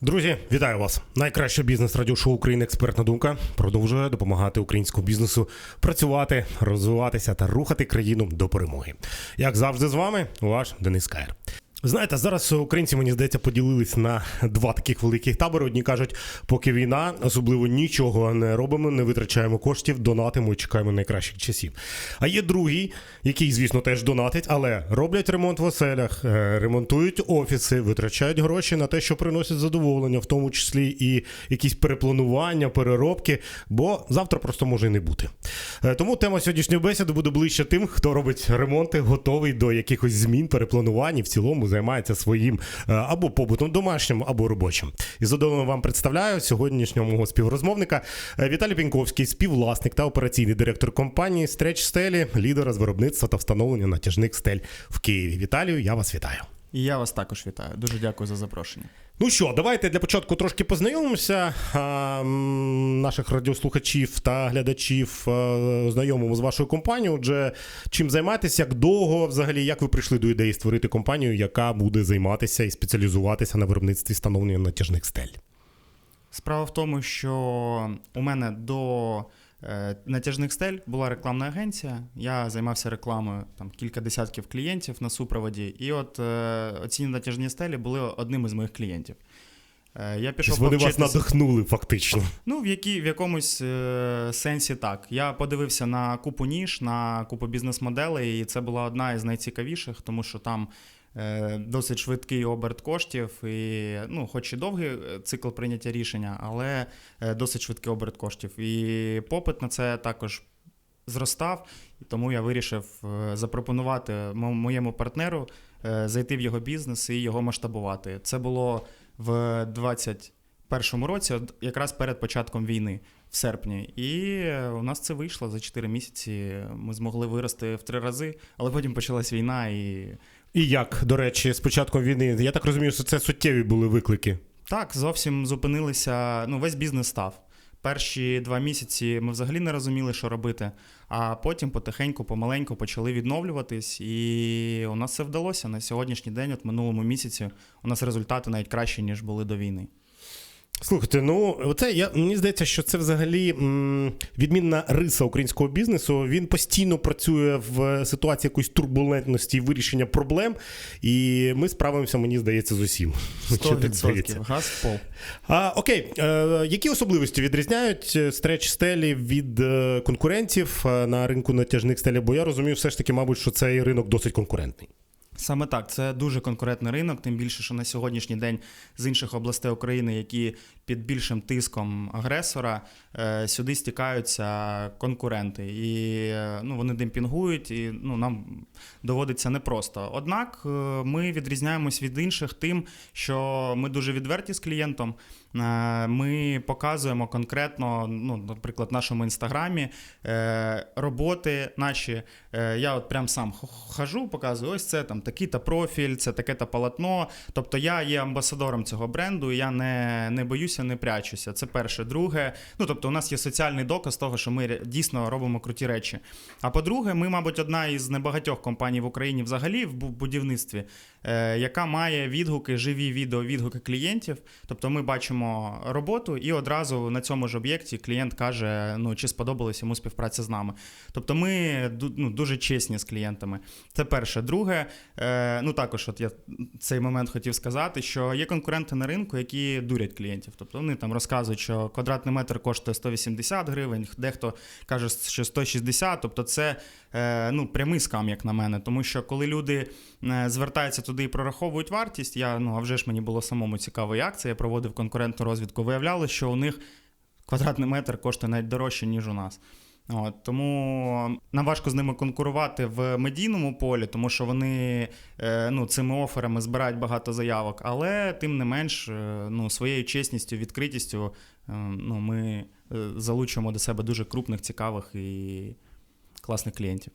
Друзі, вітаю вас! Найкраще бізнес радіошоу України Експертна думка продовжує допомагати українському бізнесу працювати, розвиватися та рухати країну до перемоги. Як завжди, з вами ваш Денис Каєр. Знаєте, зараз українці, мені здається, поділились на два таких великих табори. Одні кажуть, поки війна, особливо нічого не робимо, не витрачаємо коштів, донатимо і чекаємо найкращих часів. А є другий, який, звісно, теж донатить, але роблять ремонт в оселях, е, ремонтують офіси, витрачають гроші на те, що приносять задоволення, в тому числі і якісь перепланування, переробки, бо завтра просто може і не бути. Е, Тому тема сьогоднішньої бесіди буде ближче тим, хто робить ремонти, готовий до якихось змін, перепланувань і в цілому займається своїм е, або побутом домашнім, або робочим. І задоволено вам представляю сьогоднішнього мого співрозмовника е, Віталій Піньковський, співвласник та операційний директор компанії Стреч Стелі, лідера з виробництва та встановлення натяжних стель в Києві. Віталію, я вас вітаю. І я вас також вітаю. Дуже дякую за запрошення. Ну що, давайте для початку трошки познайомимося. А, наших радіослухачів та глядачів знайомимо з вашою компанією. Отже, чим займаєтесь, як довго взагалі, як ви прийшли до ідеї створити компанію, яка буде займатися і спеціалізуватися на виробництві встановлення натяжних стель? Справа в тому, що у мене до натяжних стель була рекламна агенція. Я займався рекламою там кілька десятків клієнтів на супроводі. І от е, оці натяжні стелі були одним із моїх клієнтів. Е, я пішов Тобто Вони вас надихнули фактично. Ну, в, які, в якомусь е, сенсі так. Я подивився на купу ніж, на купу бізнес-моделей, і це була одна із найцікавіших, тому що там е, досить швидкий оберт коштів, і, ну, хоч і довгий е, цикл прийняття рішення, але е, досить швидкий оберт коштів. І попит на це також зростав, і тому я вирішив е, запропонувати мо- моєму партнеру е, зайти в його бізнес і його масштабувати. Це було в 21 році, якраз перед початком війни, в серпні. І е, у нас це вийшло за 4 місяці. Ми змогли вирости в три рази, але потім почалась війна і. І як, до речі, з початком війни, я так розумію, що це суттєві були виклики. Так, зовсім зупинилися. Ну, весь бізнес став. Перші два місяці ми взагалі не розуміли, що робити. А потім потихеньку, помаленьку почали відновлюватись, і у нас це вдалося на сьогоднішній день, от минулому місяці, у нас результати навіть кращі, ніж були до війни. Слухайте, ну оце я мені здається, що це взагалі м, відмінна риса українського бізнесу. Він постійно працює в ситуації якоїсь турбулентності вирішення проблем, і ми справимося, мені здається, з усім. Так здається? 100% газ в пол. А, окей, е, які особливості відрізняють е, стреч стелі від е, конкурентів е, на ринку натяжних стелів? Бо я розумію, все ж таки, мабуть, що цей ринок досить конкурентний. Саме так, це дуже конкурентний ринок, тим більше, що на сьогоднішній день з інших областей України, які під більшим тиском агресора, е, сюди стікаються конкуренти. І е, ну, вони демпінгують, і ну, нам доводиться непросто. Однак е, ми відрізняємось від інших тим, що ми дуже відверті з клієнтом. Ми показуємо конкретно, ну, наприклад, в нашому інстаграмі роботи наші. Я от прям сам хожу, показую, ось це там такий-то профіль, це таке-то полотно. Тобто я є амбасадором цього бренду, і я не, не боюся, не прячуся. Це перше. Друге, ну тобто, у нас є соціальний доказ того, що ми дійсно робимо круті речі. А по-друге, ми, мабуть, одна із небагатьох компаній в Україні взагалі в будівництві, яка має відгуки, живі відео, відгуки клієнтів. Тобто ми бачимо роботу, і одразу на цьому ж об'єкті клієнт каже, ну чи сподобалась йому співпраця з нами. Тобто ми ну, дуже чесні з клієнтами. Це перше. Друге, е, ну також, от я цей момент хотів сказати, що є конкуренти на ринку, які дурять клієнтів. Тобто вони там розказують, що квадратний метр коштує 180 гривень, дехто каже, що 160. Тобто, це е, ну, прямий скам, як на мене. Тому що коли люди е, звертаються туди і прораховують вартість, я ну а вже ж мені було самому цікаво, як це. Я проводив конкурентну розвідку. Виявлялося, що у них квадратний метр коштує навіть дорожче, ніж у нас. От, тому нам важко з ними конкурувати в медійному полі, тому що вони е, ну, цими оферами збирають багато заявок, але тим не менш, е, ну, своєю чесністю, відкритістю е, ну, ми е, залучимо до себе дуже крупних, цікавих і класних клієнтів.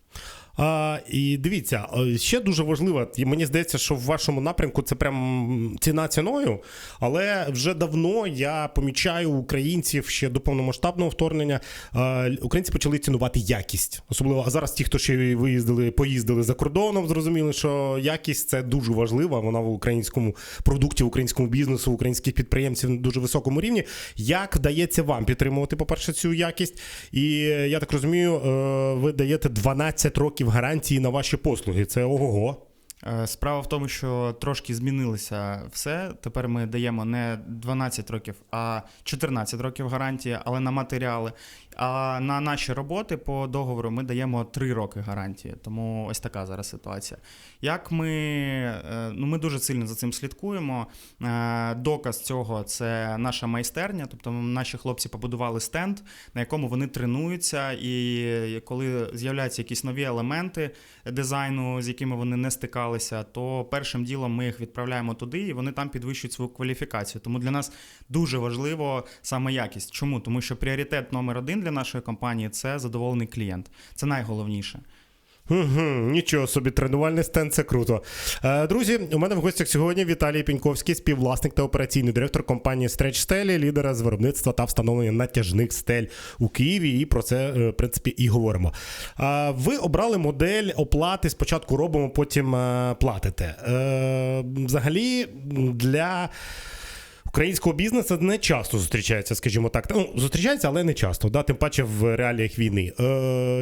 А, і дивіться, е, ще дуже важливо, і мені здається, що в вашому напрямку це прям ціна ціною. Але вже давно я помічаю українців ще до повномасштабного вторгнення. е, Українці почали цінувати якість. Особливо, а зараз ті, хто ще виїздили, поїздили за кордоном, зрозуміли, що якість це дуже важлива. Вона в українському продукті, в українському бізнесу, в українських підприємців на дуже високому рівні. Як вдається вам підтримувати, по-перше, цю якість? І я так розумію, е, ви даєте 12 років гарантії на ваші послуги. Це ого-го. Е, Справа в тому, що трошки змінилося все. Тепер ми даємо не 12 років, а 14 років гарантії, але на матеріали. А на наші роботи по договору ми даємо 3 роки гарантії. Тому ось така зараз ситуація. Як ми, е, ну ми дуже сильно за цим слідкуємо. Е, Доказ цього це наша майстерня. Тобто наші хлопці побудували стенд, на якому вони тренуються, і коли з'являються якісь нові елементи дизайну, з якими вони не стикалися, то першим ділом ми їх відправляємо туди, і вони там підвищують свою кваліфікацію. Тому для нас дуже важливо саме якість. Чому? Тому що пріоритет номер один для нашої компанії це задоволений клієнт. Це найголовніше. Угу, нічого собі, тренувальний стенд, це круто. Е, друзі, у мене в гостях сьогодні Віталій Піньковський, співвласник та операційний директор компанії Stretch Stелі, лідера з виробництва та встановлення натяжних стель у Києві. І про це, е, в принципі, і говоримо. Е, ви обрали модель оплати. Спочатку робимо, потім е, платите. Е, взагалі, для. Українського бізнесу не часто зустрічається, скажімо так. Ну, зустрічається, але не часто, да? тим паче в реаліях війни. Е,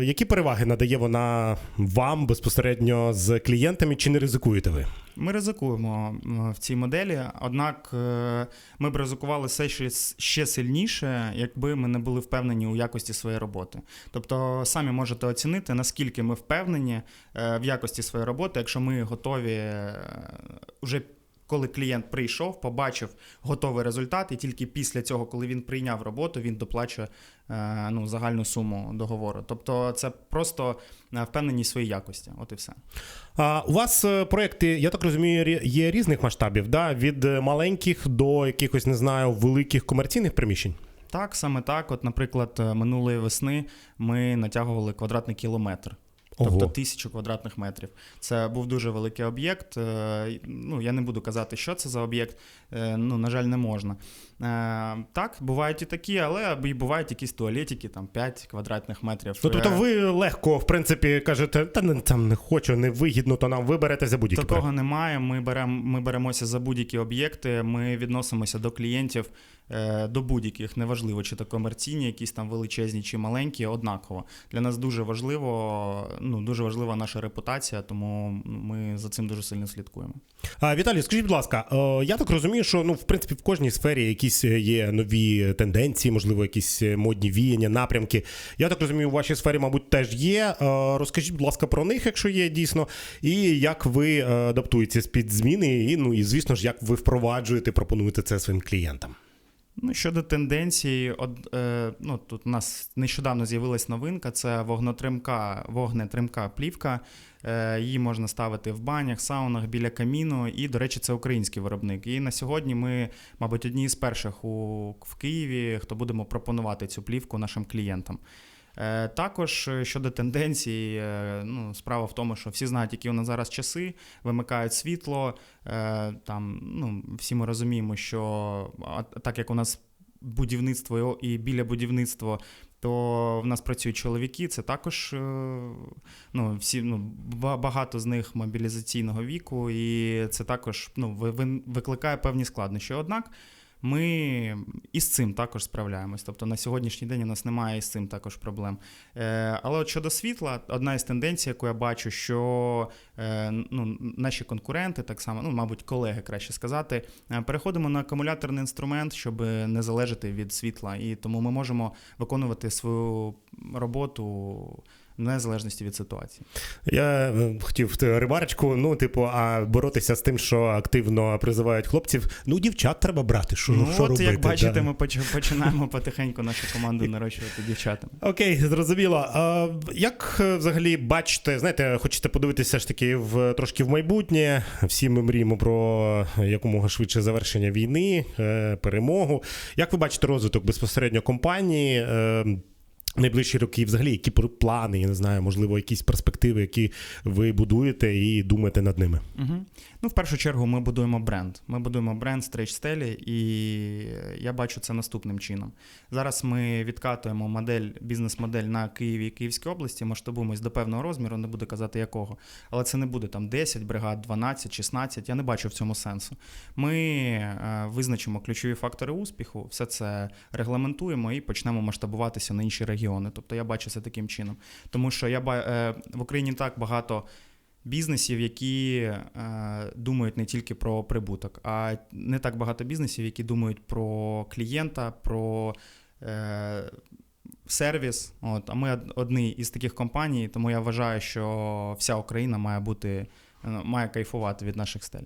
які переваги надає вона вам безпосередньо з клієнтами, чи не ризикуєте ви? Ми ризикуємо в цій моделі, однак е, ми б ризикували все ще, ще сильніше, якби ми не були впевнені у якості своєї роботи. Тобто самі можете оцінити, наскільки ми впевнені е, в якості своєї роботи, якщо ми готові е, вже. Коли клієнт прийшов, побачив готовий результат, і тільки після цього, коли він прийняв роботу, він доплачує е, ну, загальну суму договору. Тобто, це просто е, впевненість своїй якості. От і все. А у вас е, проекти, я так розумію, є різних масштабів, да? від маленьких до якихось, не знаю, великих комерційних приміщень. Так, саме так. От, наприклад, минулої весни ми натягували квадратний кілометр. Тобто тисячу квадратних метрів. Це був дуже великий об'єкт. Е, Ну, я не буду казати, що це за об'єкт. Е, Ну, на жаль, не можна. Е, Так, бувають і такі, але і бувають якісь туалетики, там 5 квадратних метрів. Ну, тобто ви легко, в принципі, кажете, та не, там не хочу, не вигідно, то нам виберете за будь-які. Такого немає. Ми беремо ми беремося за будь-які об'єкти. Ми відносимося до клієнтів до будь-яких, неважливо, чи то комерційні, якісь там величезні чи маленькі, однаково. Для нас дуже важливо, ну дуже важлива наша репутація, тому ми за цим дуже сильно слідкуємо. А, Віталій, скажіть, будь ласка, е, я так розумію, що ну, в принципі, в кожній сфері якісь е, є нові тенденції, можливо, якісь е, модні віяння, напрямки. Я так розумію, у вашій сфері, мабуть, теж є. Е, Розкажіть, будь ласка, про них, якщо є дійсно, і як ви е, адаптуєтесь під зміни, і ну і звісно ж, як ви впроваджуєте, пропонуєте це своїм клієнтам. Ну, щодо тенденції, од, е, ну, тут у нас нещодавно з'явилась новинка: це вогнетримка, вогнетримка плівка. Е, її можна ставити в банях, саунах біля каміну. І, до речі, це український виробник. І на сьогодні ми, мабуть, одні з перших у, в Києві, хто будемо пропонувати цю плівку нашим клієнтам. Е, Також е, щодо тенденцій, е, ну, справа в тому, що всі знають, які у нас зараз часи, вимикають світло. Там, ну, всі ми розуміємо, що так як у нас будівництво і біля будівництва, то в нас працюють чоловіки. Це також ну, всі, ну, багато з них мобілізаційного віку, і це також ну, ви- ви- викликає певні складнощі. Однак. Ми із цим також справляємось. Тобто на сьогоднішній день у нас немає із цим також проблем. Е, але от щодо світла, одна із тенденцій, яку я бачу, що е, ну, наші конкуренти, так само, ну, мабуть, колеги краще сказати, е, переходимо на акумуляторний інструмент, щоб не залежати від світла. І тому ми можемо виконувати свою роботу незалежності від ситуації. Я е, хотів ремарочку, ну, типу, а боротися з тим, що активно призивають хлопців. Ну, дівчат треба брати. Що, ну, що от робити? як бачите, да. ми поч- починаємо потихеньку нашу команду нарощувати дівчатами. Окей, зрозуміло. А, як е, взагалі бачите, знаєте, хочете подивитися ж таки в трошки в майбутнє? Всі ми мріємо про якомога швидше завершення війни, е, перемогу. Як ви бачите розвиток безпосередньо компанії? Найближчі роки, взагалі, які плани, я не знаю, можливо, якісь перспективи, які ви будуєте і думаєте над ними. Угу. Ну, в першу чергу, ми будуємо бренд. Ми будуємо бренд Stretch Stелі, і я бачу це наступним чином. Зараз ми відкатуємо модель, бізнес-модель на Києві і Київській області, масштабуємось до певного розміру, не буду казати якого. Але це не буде там 10 бригад, 12, 16. Я не бачу в цьому сенсу. Ми е, визначимо ключові фактори успіху, все це регламентуємо і почнемо масштабуватися на інші регіони. Тобто я бачу це таким чином. Тому що я е, в Україні так багато бізнесів, які е, думають не тільки про прибуток, а не так багато бізнесів, які думають про клієнта, про е, сервіс. От, а ми одні із таких компаній, тому я вважаю, що вся Україна має бути. Має кайфувати від наших стель.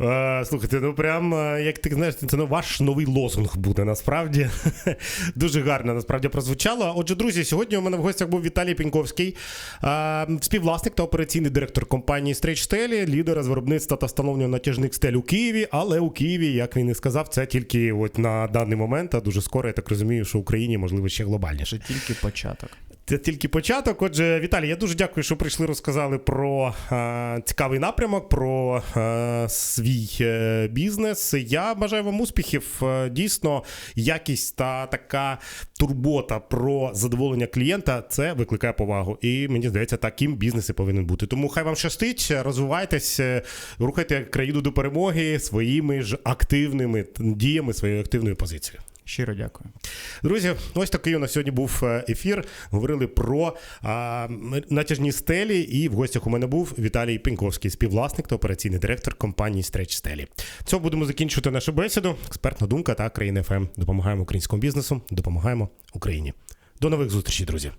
Е, слухайте, ну прям е, як ти знаєш, це ну, ваш новий лозунг буде насправді. Дуже гарно насправді прозвучало. Отже, друзі, сьогодні у мене в гостях був Віталій Піньковський, е, співвласник та операційний директор компанії Sтрейч Стелі, лідер з виробництва та встановлення натяжних стель у Києві. Але у Києві, як він і сказав, це тільки от на даний момент. А дуже скоро я так розумію, що в Україні можливо ще глобальніше. Це тільки початок. Це тільки початок. Отже, Віталій, я дуже дякую, що прийшли, розказали про е, цікавий напрямок, про е, свій е, бізнес. Я бажаю вам успіхів. Е, Дійсно, якість та така турбота про задоволення клієнта це викликає повагу. І мені здається, таким бізнес і повинен бути. Тому хай вам щастить, розвивайтесь, е, рухайте країну до перемоги своїми ж активними діями, своєю активною позицією. Щиро дякую. Друзі, ось такий у нас сьогодні був е, ефір. Говорили про а, натяжні стелі. І в гостях у мене був Віталій Пеньковський, співвласник та операційний директор компанії Стреч Стелі. Цього будемо закінчувати нашу бесіду. Експертна думка та країна ФМ. Допомагаємо українському бізнесу, допомагаємо Україні. До нових зустрічей, друзі.